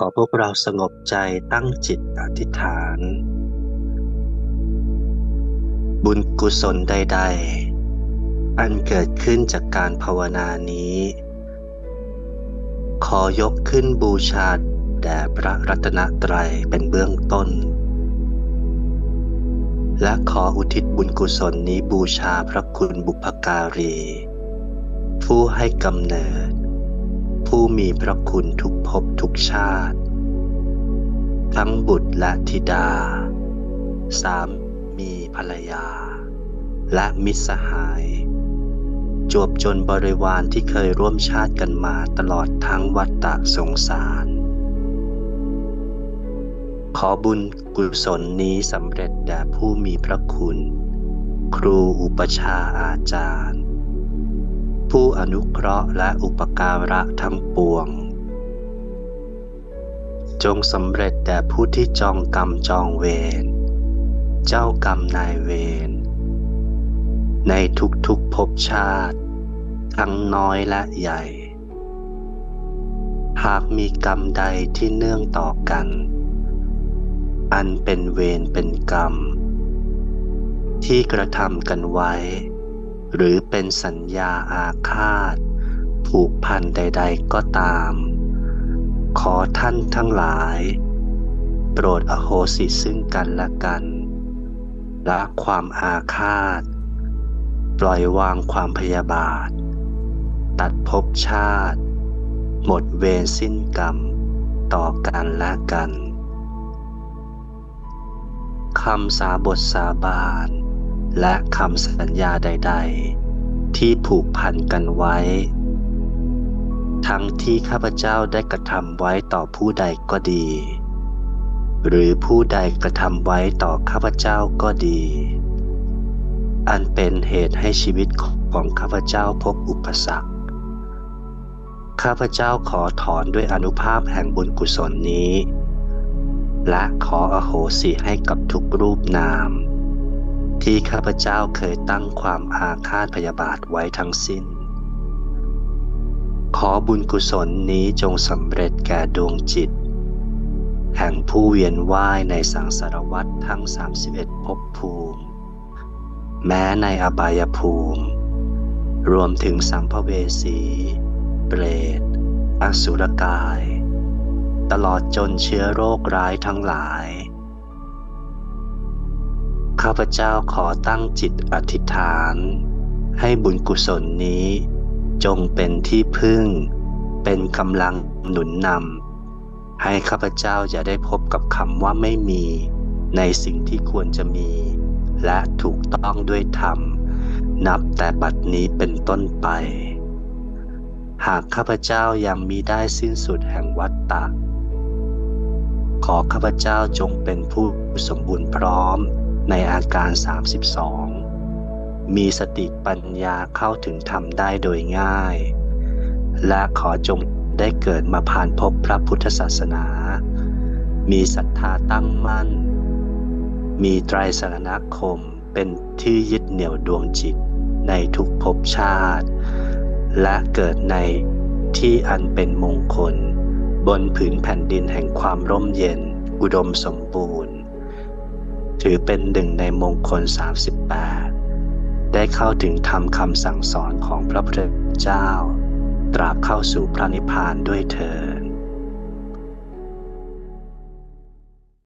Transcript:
ขอพวกเราสงบใจตั้งจิตอธิษฐาน บุญกุศลใด ๆ อันเกิดขึ้นจากการภาวนานี้ ขอยกขึ้นบูชาแด่พระรัตนตรัยเป็นเบื้องต้น และขออุทิศบุญกุศลนี้บูชาพระคุณบุพการี ผู้ให้กำเนิด ผู้มีพระคุณทุกภพทุกชาติ ทั้งบุตรและธิดา สามมีภรรยา และมิตรสหาย จวบจนบริวารที่เคยร่วมชาติกันมาตลอดทั้งวัฏฏะสงสาร ขอบุญกุศลนี้สำเร็จแด่ผู้มีพระคุณ ครูอุปชาอาจารย์ ผู้อนุเคราะห์และอุปการะทั้งปวง จงสำเร็จแด่ผู้ที่จองกรรมจองเวร เจ้ากรรมนายเวร ในทุกๆภพชาติ ทั้งน้อยและใหญ่ หากมีกรรมใดที่เนื่องต่อกัน อันเป็นเวรเป็นกรรม ที่กระทำกันไว้ หรือเป็นสัญญาอาฆาต ผูกพันใด ๆ ก็ตาม ขอท่านทั้งหลาย โปรดอโหสิซึ่งกันและกันละความอาฆาต ปล่อยวางความพยาบาท ตัดภพชาติ หมดเวรสิ้นกรรม ต่อกันและกันคำสาบทสาบาน และคำสัญญาใด ๆ ที่ผูกพันกันไว้ ทั้งที่ข้าพเจ้าได้กระทำไว้ต่อผู้ใดก็ดี หรือผู้ใดกระทำไว้ต่อข้าพเจ้าก็ดี อันเป็นเหตุให้ชีวิตของข้าพเจ้าพบอุปสรรค ข้าพเจ้าขอถอนด้วยอนุภาพแห่งบุญกุศลนี้ และขออโหสิให้กับทุกรูปนาม ที่ข้าพเจ้าเคยตั้งความอาฆาตพยาบาทไว้ทั้งสิ้น ขอบุญกุศลนี้จงสำเร็จแก่ดวงจิต แห่งผู้เวียนว่ายในสังสารวัฏทั้ง 31ภพภูมิ แม้ในอบายภูมิ รวมถึงสัมภเวสี เปรต อสุรกาย ตลอดจนเชื้อโรคร้ายทั้งหลาย ข้าพเจ้าขอตั้งจิตอธิษฐาน ให้บุญกุศลนี้ จงเป็นที่พึ่ง เป็นกำลังหนุนนำให้ข้าพเจ้าจะได้พบกับคำว่าไม่มี ในสิ่งที่ควรจะมี และถูกต้องด้วยธรรม นับแต่บัดนี้เป็นต้นไป หากข้าพเจ้ายังมีได้สิ้นสุดแห่งวัฏฏะขอข้าพเจ้าจงเป็นผู้สมบูรณ์พร้อม ในอาการ 32 มีสติปัญญาเข้าถึงธรรมได้โดยง่าย และขอจงได้เกิดมาผ่านพบพระพุทธศาสนา มีศรัทธาตั้งมั่น มีไตรสรณคมเป็นที่ยึดเหนี่ยวดวงจิตในทุกภพชาติ และเกิดในที่อันเป็นมงคล บนผืนแผ่นดินแห่งความร่มเย็น อุดมสมบูรณ์ ถือเป็นหนึ่งในมงคล 38 ได้เข้าถึงธรรมคำสั่งสอนของพระพุทธเจ้า ตราบเข้าสู่พระนิพพานด้วยเธอ